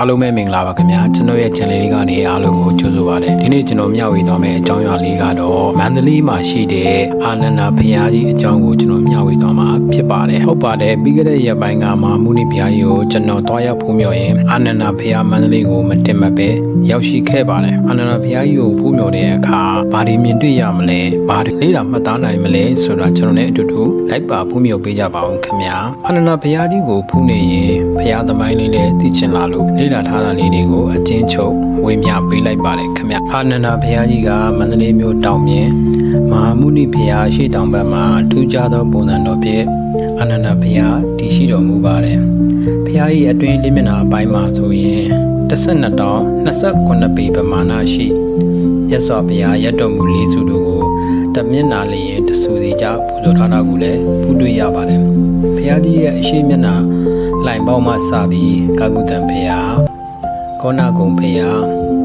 အားလုံးပဲမင်္ဂလာပါခင်ဗျာကျွန်တော်ရဲ့ channel လေးကနေအားလုံးကိုကြိုဆိုပါရစေဒီနေ့ကျွန်တော်မျှဝေသွားမယ့်အကြောင်းအရာလေးကတော့မန္တလေးမှာရှိတဲ့အာနန္ဒာဘုရားကြီးအကြောင်းကိုကျွန်တော်မျှဝေသွားမှာဖြစ်ပါတယ်ဟုတ်ပါတယ်ပြီးခဲ့တဲ့ရက်ပိုင်းကမှမုနိဘုရားကြီးကိုကျွန်တော်တွားရောက်ဖူးမြော်ရင်အာနန္ဒာဘုရားမန္တလေးကိုမတင်မပဲရောက်ရှိခဲ့ပါတယ်အာနန္ဒာဘုရားကြီးကိုဖူးမြော်တဲ့အခါဘာတွေမြင်တွေ့ရမလဲဘာတွေလေ့လာမှတ်သားနိုင်မလဲဆိုတာကျွန်တော်လည်းအတူတူလိုက်ပါဖူးမြော်ပေးကြပါအောင်ခင်ဗျာအာနန္ဒာဘုရားကြီးကိုဖူးနေရင် ဘုရားသမိုင်းလေးလည်းသိချင်လာလို့လေ့လာထားတာလေးတွေကိုအကျဉ်းချုပ်ဝေမျှပေးလိုက်ပါတယ်ခင်ဗျာအာနန္ဒာဘုရားကြီးကမန္တလေးမြို့တောင်မြင်မဟာမုနိဘုရားရှေ့တောင်ဘက်မှာထူးခြားသောပုံစံတော်ဖြင့်အာနန္ဒာဘုရားတည်ရှိတော်မူပါတယ်ဘုရားကြီးအတွင်းလေးမျက်နှာအပိုင်းမှာဆိုရင်12တောင်29ပေပမာဏရှိရသော်ဘုရားရတ်တော်မူလေးစုတို့ကိုတမျက်နှာလျင်တဆူစီကြပူဇော်ထားတာကိုလည်းဖူးတွေ့ရပါတယ်ဘုရားကြီးရဲ့အရှိမျက်နှာ လိုင်ပေါင်းမှစပြီးကာကုတံဘုရားကောနာကုံဘုရား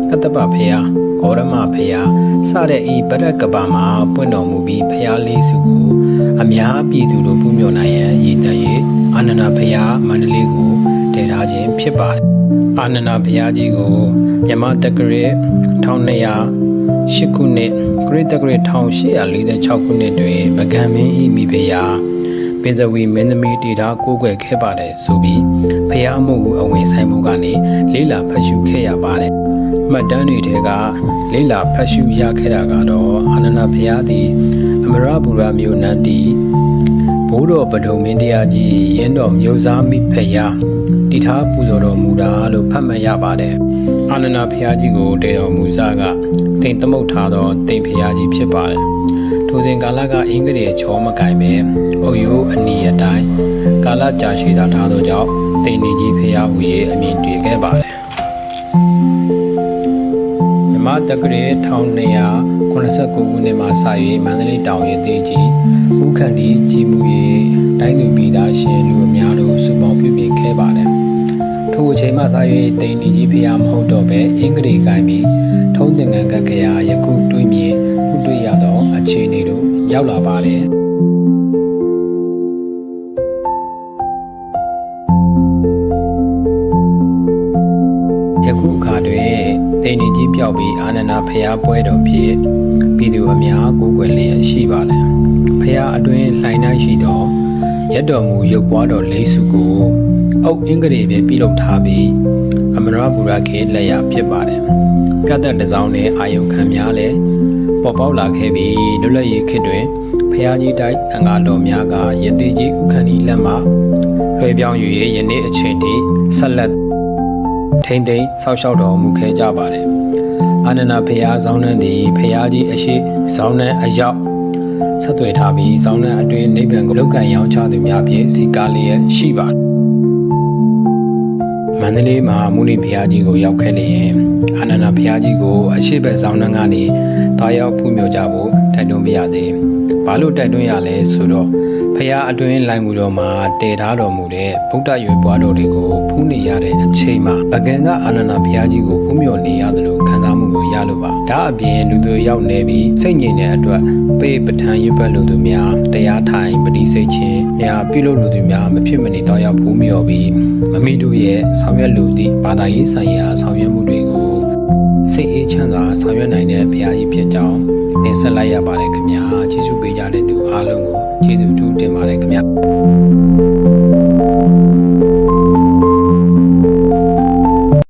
ကတ္တပဘုရားဂေါရမဘုရားစတဲ့ဤပရက်ကဘာမှာပွင့်တော်မူပြီးဘုရားလေးစုကိုအများပြည်သူတို့ပူးမြော်နိုင်ရန်ရည်တည်၍အာနန္ဒဘုရားမန္တလေးကိုတည်ထားခြင်းဖြစ်ပါတယ်အာနန္ဒဘုရားကြီးကိုမြမတက္ကရာ1208ခုနှစ်ဂရိတက္ကရာ1846ခုနှစ်တွင်ဗကံမင်းဤမိဖုရား ပင်စဝီမင်းသမီးတီတာကိုးကွယ်ခဲ့ပါတယ်ဆိုပြီးဖះအမှုကိုအဝင်ဆိုင်မှုကနေလေးလာဖတ်ရှုခဲ့ရပါတယ်။မှတ်တမ်းတွေထဲကလေးလာဖတ်ရှုရခဲ့တာကတော့အာနန္ဒဖះသည်အမရပူရမြို့နန်းတီဘိုးတော်ပဒုံမင်းတရားကြီးရင်းတော်မျိုးစားမိဖះတီထားပူဇော်တော်မူတာလို့ဖတ်မှတ်ရပါတယ်။အာနန္ဒဖះကြီးကိုတေတော်မူစားကတင်သမုတ်ထားသောတင်ဖះကြီးဖြစ်ပါတယ်။ ထိုစဉ်ကာလကအင်္ဂလိပ်ချောမကင်ပဲအုပ်ရိုးအနီအတိုင်းကာလကြာရှည်သာထားသောကြောင့်တိန်နေကြီးဖျားဟူ၍အမည်တည်ခဲ့ပါတယ်မြမတက္ကရာ1289ခုနှစ်မှစ၍မန္တလေးတောင်ရသေးကြီးဥခန္တီကြီးမှု၍တိုင်းသူပြည်သားရှင်လူအများတို့စုပေါင်းပြုပြင်ခဲ့ပါတယ်ထိုအချိန်မှစ၍တိန်နေကြီးဖျားမဟုတ်တော့ပဲအင်္ဂလိပ်ကိုင်ပြီးထုံးသင်္ကန်းကကြရာယခုတွေ့မြင်ဖူးတွေ့ရသော အခြေအနေတို့ရောက်လာပါတယ်ယခုအခါတွင်တိန်နေကြီးပြောက်ပြီးအာနန္ဒဖျားပွဲတော်ဖြင့်ပြည်သူအများကိုယ်ွယ်လျက်ရှိပါလေဖျားအတွင်းလှိုင်းနှိုင်းရှိသောရက်တော်မူရုပ်ပွားတော်လေးစုကိုအုတ်အင်္ဂရေပဲပြုလုပ်ထားပြီးအမရဘူရခေလက်ရဖြစ်ပါတယ်ပြတ်သက်တစ်စောင်းနဲ့အာယုံခံများလည်း ပေါ်ပေါက်လာခဲ့ပြီးလွတ်လပ်ရေးခေတ်တွင်ဖျားကြီးတိုက်အင်္ဂါတော်များကရသေးကြီးဥက္ကဋ္ဌီလက်မှလွှဲပြောင်းယူ၍ယနေ့အချိန်ထိဆက်လက်ထိမ့်သိမ်းဆောက်ရှောက်တော်မူခဲ့ကြပါတယ်။အာနန္ဒဖရာဇောင်းနှန်းသည်ဖရာကြီးအရှိဇောင်းနှန်းအရောက်ဆက်သွယ်ထားပြီးဇောင်းနှန်းအတွင်းနိဗ္ဗာန်ကိုလောက်ကန်ရောင်းချသူများဖြင့်စီကားလျက်ရှိပါတယ်။မန္တလေးမှာမုနိဖရာကြီးကိုရောက်ခဲ့လျင် အာနန္ဒဖရာကြီးကိုအရှိဘက်ဇောင်းနှန်းကနေတာရောက်ဖူးမြော်ကြဖို့တိုက်တွန်းပါရစေ။ဘာလို့တိုက်တွန်းရလဲဆိုတော့ဖရာအတွင်းလိုင်မူတော်မှာတည်ထားတော်မူတဲ့ဗုဒ္ဓရွယ်ပွားတော်တွေကိုဖူးနေရတဲ့အချိန်မှာပကံကအာနန္ဒဘုရားကြီးကိုဖူးမြော်နေရသလိုခံစားမှုကိုရလို့ပါဒါအပြင်လူသူရောက်နေပြီးစိတ်ငြိမ်တဲ့အတွက်ပေပဋ္ဌာန်းရွတ်ပတ်လူသူများတရားထိုင်ပတိစိတ်ချင်းများပြုလုပ်လူသူများမဖြစ်မနေတော့ရောက်ဖူးမြော်ပြီးမမိတို့ရဲ့ဆောင်ရွက်လူသည့်ဘာသာရေးဆိုင်ရာဆောင်ရွက်မှုတွေကို စိတ်အေးချမ်းစွာဆောင်ရွက်နိုင်တဲ့ဘုရားကြီးဖြစ်ကြောင်းတင်ဆက်လိုက်ရပါတယ်ခင်ဗျာကျေးဇူးပေးကြတဲ့သူအားလုံးကိုကျေးဇူးတူတင်ပါတယ်ခင်ဗျာ